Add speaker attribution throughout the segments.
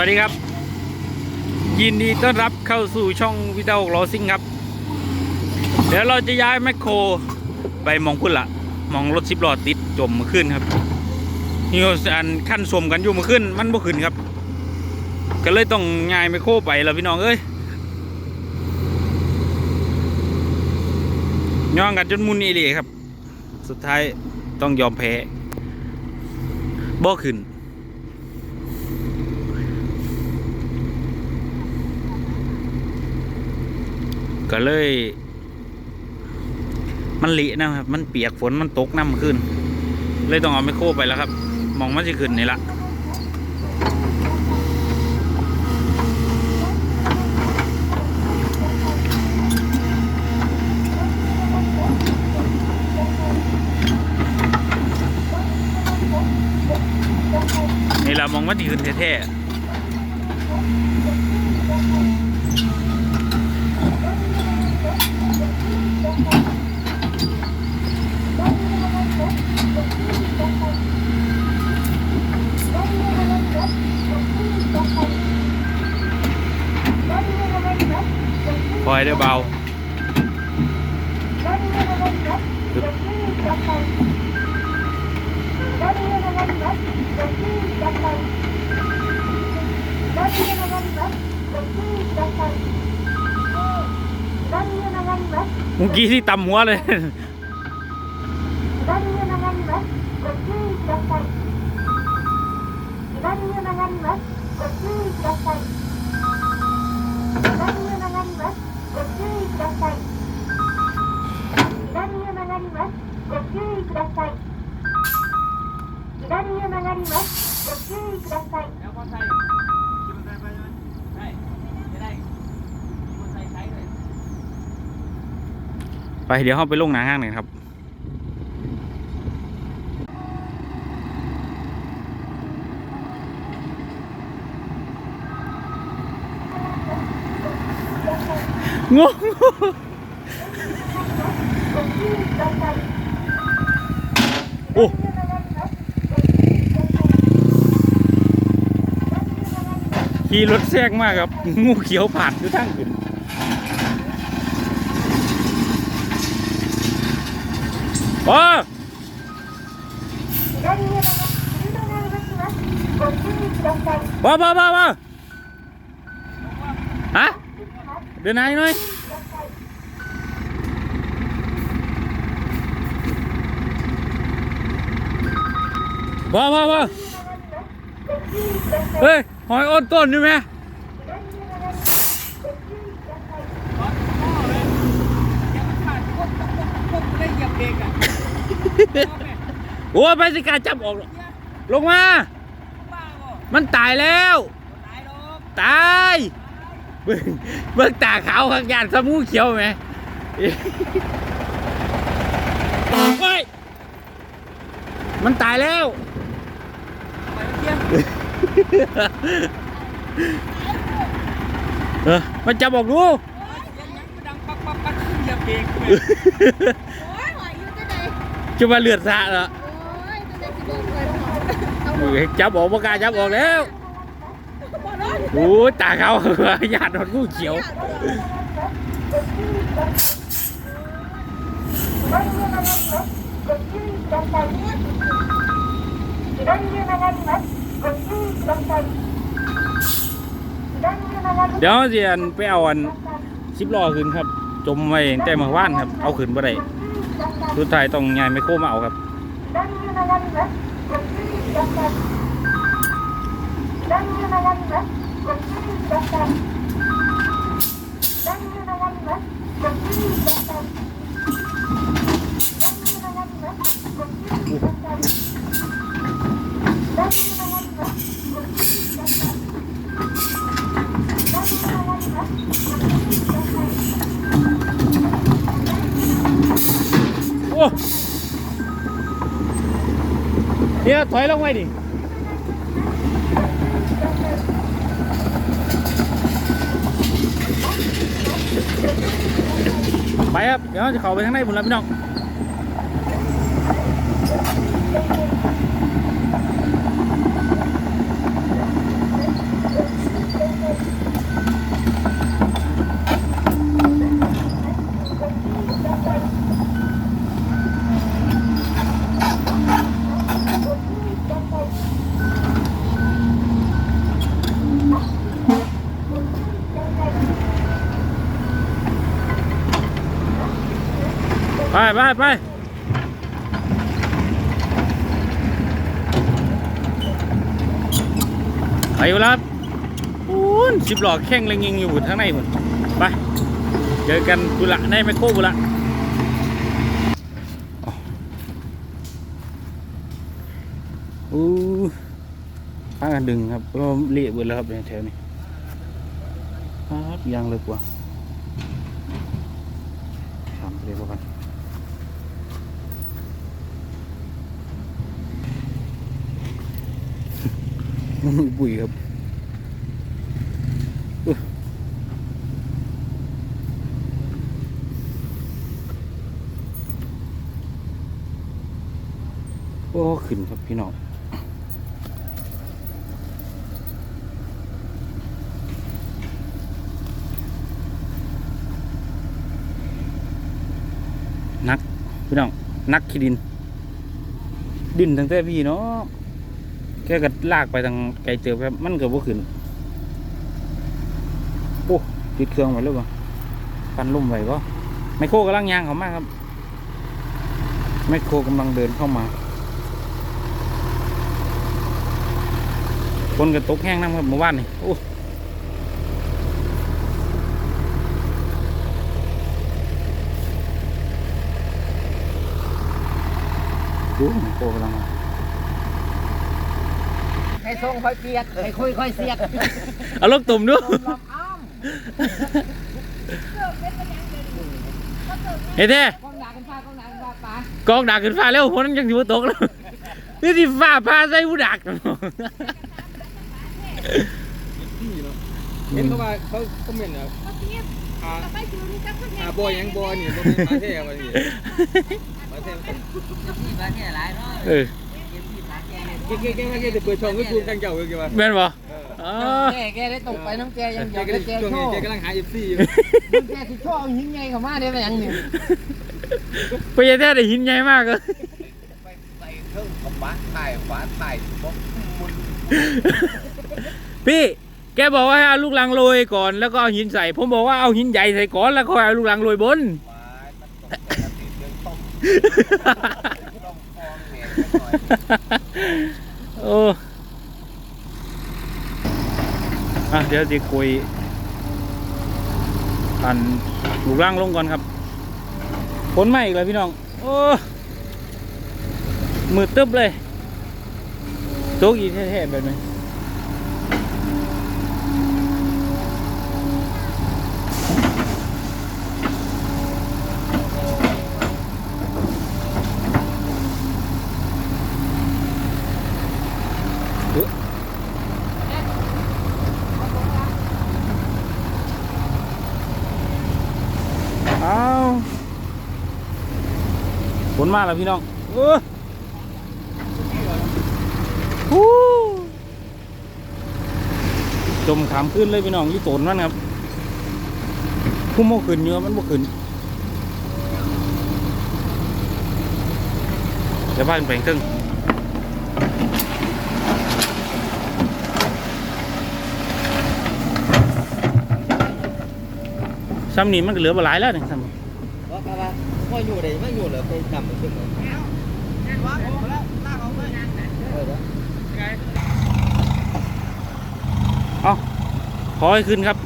Speaker 1: วัสดีครับ ยินดีต้อนรับเข้าสู่ช่องวิดีโอลอซิงครับ เดี๋ยวเราจะย้ายแมคโครไปมองพุ่นละมองรถสิบล้อติดจมมาขึ้นครับนี่อันขั้นสมกันอยู่มาขึ้น มันบ่ขึ้นครับ ก็เลยต้องย้ายแมคโครไปแล้วพี่น้องเอ้ยย่องกันจนมุนอีหลีครับ สุดท้ายต้องยอมแพ้บ่ขึ้น ก็เลย มันเละนะครับ มันเปียกฝนมันตกน้ำขึ้น เลยต้องเอาไมโครไปแล้วครับ มองมันจะขึ้นนี่ละนี่ละมองมันจะขึ้นแท้ๆค อยได้เบาเมื่อกี้ที่ตำหัวเลย ไปเดี๋ยวเข้าไปลงหนาห้างหน่อยครับ งงโอ้ขี่รถแซงมากครับ งูเขียวผ่านอยู่ทั้งอื่นโอ้ว้าวว้าวว้าวว้าวฮะ เดินไหนหน่อยว้าวว้าวเฮ้ย หอยอ้นต้นนี่ไหมโอ้ไปสิกาจับออกหรอกลงมา มันตายแล้ว ตาย เบิ่งเบิ่งตาขาวข้างยานสมูเขียวไหมเฮ้ยมันตายแล้วเออมันจับออกดูจะมาเลือดสะเหรอเออจับออกประกล้าจับออกแล้ว โอ้ตาเขาหยาดโดนงูเขียวเดี๋ยวเสียนไปเอาอันสิบล้อขึ้นครับ จมไว้แต่เมื่อวานครับ เอาขึ้นบ่ได้สุดท้ายต้องยายไม่โครมาเอาครับโอ้เนี่ยถอย ลงไว้ดิไป ครับ เดี๋ยวจะเข้าไปข้างในบุญแล้วพี่น้อง ไปไปไปไปอยู่แล้วครับอู้นสิบหลอกแข่งเลยยิงอยู่ข้งในหมดไป เจอกันบุระในไมโครบุระอู้พากันดึงครับก็เละเบิดแล้วครับในแถวนี้ครับยังเลยกว่าทำเรียกว่ากัน ปุ๋ยครับโอ้ขึ้นครับพี่น้องนัก พี่น้อง นักขี้ดิน ดินตั้งแต่พี่เนาะ แกก็ลากไปทางไกลเจอแบบมันเกือบว่าขึ้นโอ้ติดเครื่องไว้แล้วปะปันลุ่มไว้ก็ไมโครกำลังยางเขามากครับไมโครกำลังเดินเข้ามาคนกระตกแห้งน้ำครับเมื่อวานนี่โอ้ดูไมโครกำลังมา
Speaker 2: ให้ทรงค่อยเปียกให้คุยค่อยเสียก
Speaker 1: เอาลูกตุ่มด้วย
Speaker 2: ลำอ้ำ
Speaker 1: เฮ้ยเท่
Speaker 2: ก้องด่ากันฟ้าก้องด่ากันฟ้าปลาก
Speaker 1: องดักขึ้นฟ้าแล้วคนนั้นยังอยู่บนตกแล้วนี่ที่ฟ้าพาใส่ผู้ดัก
Speaker 3: เห็นเขาว่าเขาคอมเมนต์อะอ่าอ่าบอยยังบอยนี่บอยมาเท่มานี่มาเท่
Speaker 2: ที่บ้านแค่หลายเนาะ
Speaker 1: เออ
Speaker 3: เก่งเก่งมาเก่งจะเปิดช่องก็พูดกันเจ้าเกี่ยวกับ
Speaker 1: แม่นบ่อ๋อ
Speaker 2: แกแกได้ตกไปน้ำแกยังหย
Speaker 3: แก
Speaker 2: อก
Speaker 3: ก็
Speaker 2: ได้แก
Speaker 3: ช่วง
Speaker 2: โช
Speaker 3: นี้
Speaker 2: ว์
Speaker 3: แกกำลังหาเอฟซีอยู่
Speaker 2: แกสิโชว์ยิงไงเข้ามาได้ไหมยังหนึ่ง
Speaker 1: ไปยัยแท้ได้หินใหญ่มากเลย
Speaker 4: ใส่เครื่องกับบ้านถ่ายฝาถ่ายบอกมุน
Speaker 1: พี่แกบอกว่าให้เอาลูกลังโรยก่อนแล้วก็เอาหินใส่ ผมบอกว่าเอาหินใหญ่ใส่ก่อนแล้วค่อยเอาลูกลังโรยบน โอ้อะเดี๋ยวจะคุยอันลูล่างลงก่อนครับฝนไหมาอีกแล้วพี่น้อง โอ้มือตึ๊บเลยโจ๊กอีแท้ๆแบบนี้ มากแล้วพี่น้องเออฮู้จมขามขึ้นเลยพี่น้องยี่โตนมันครับพุ่มโมขึ้นเยอะมันโมขึ้นเดี๋ยวพากันไปตึงซ้ำนี่มันก็เหลือบ่หลายแล้วนี่ซ้ำ
Speaker 3: ว่าอยู่ไหนไม่อยู่เหรอไปจำมันขึ้นเหรอเออ
Speaker 1: เอาขอให้ขึ้นครับ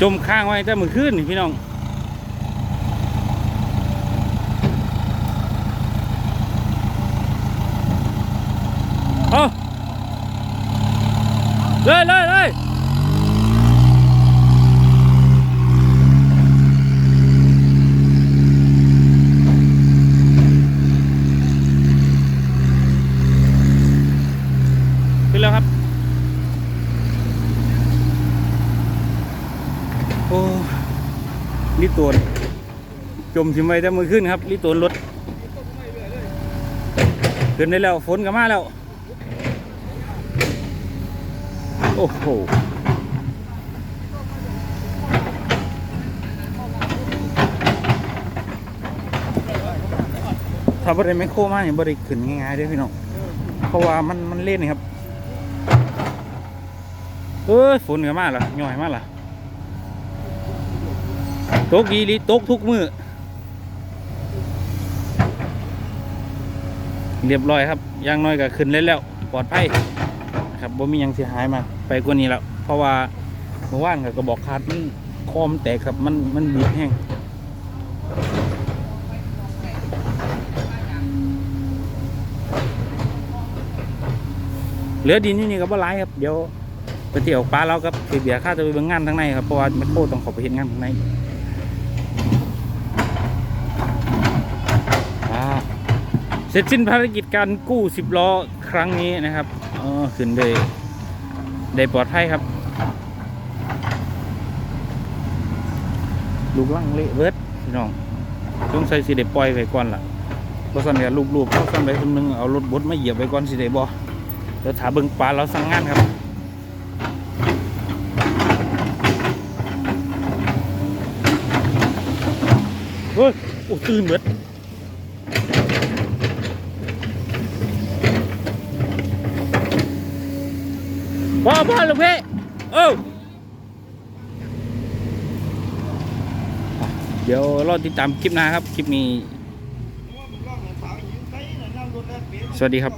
Speaker 1: จมค้างไว้แต่มือขึ้นพี่น้องเอาเลยเลยเลยขึ้นแล้วครับ โอ้ลิโตน จมสิไม่แต่มือขึ้นครับลิโตนรถขึ้นได้แล้วฝนก็มาแล้ว โอ้โหถ้าบริไม่โคมาเนี่ยบริขึ้นง่ายๆด้วยพี่น้อง เพราะว่ามันมันเล่นนี่ครับ เอ้ยฝนก็มาและย่อยมาและตกดีลีตกทุกมือ เรียบร้อยครับย่างน้อยก็ขึ้นเลยแล้วปลอดภัยนะครับบ่มียังเสียหายมาไปกว่านี้แล้วเพราะว่าเมื่อวานก็กระบอกขาดมันคอมแตกครับมันมันบีบแห้งเหลือดินอยู่นี่ก็บ่หลายครับเดี๋ยวไปเที่ยวปลาเรากับเบียร์ค่าจะไปเบิ่งงานทางในครับเพราะว่าแมคโครต้องขอไปเห็นงานทางในอ่า เสร็จสิ้นภารกิจการกู้สิบล้อครั้งนี้นะครับเออขึ้นได้ได้ปลอดภัยครับ ลูกลังเละเวิร์ดพี่น้องต้องใส่สีเดปล่อยไว้ก่อนล่ะเพราะสั่นเนี่ยลูกๆเขาสั่นไปคนหนึงเอารถบดมาเหยียบไว้ก่อนสิได้บ่เดี๋ยวถาเบิ่งปลาเราสั่งงานครับเฮ้ยโอ้ตื่นเบิด พ่อพ่อลูกพี่เออเดี๋ยวรอติดตามคลิปหน้าครับ คลิปนี้ สวัสดีครับ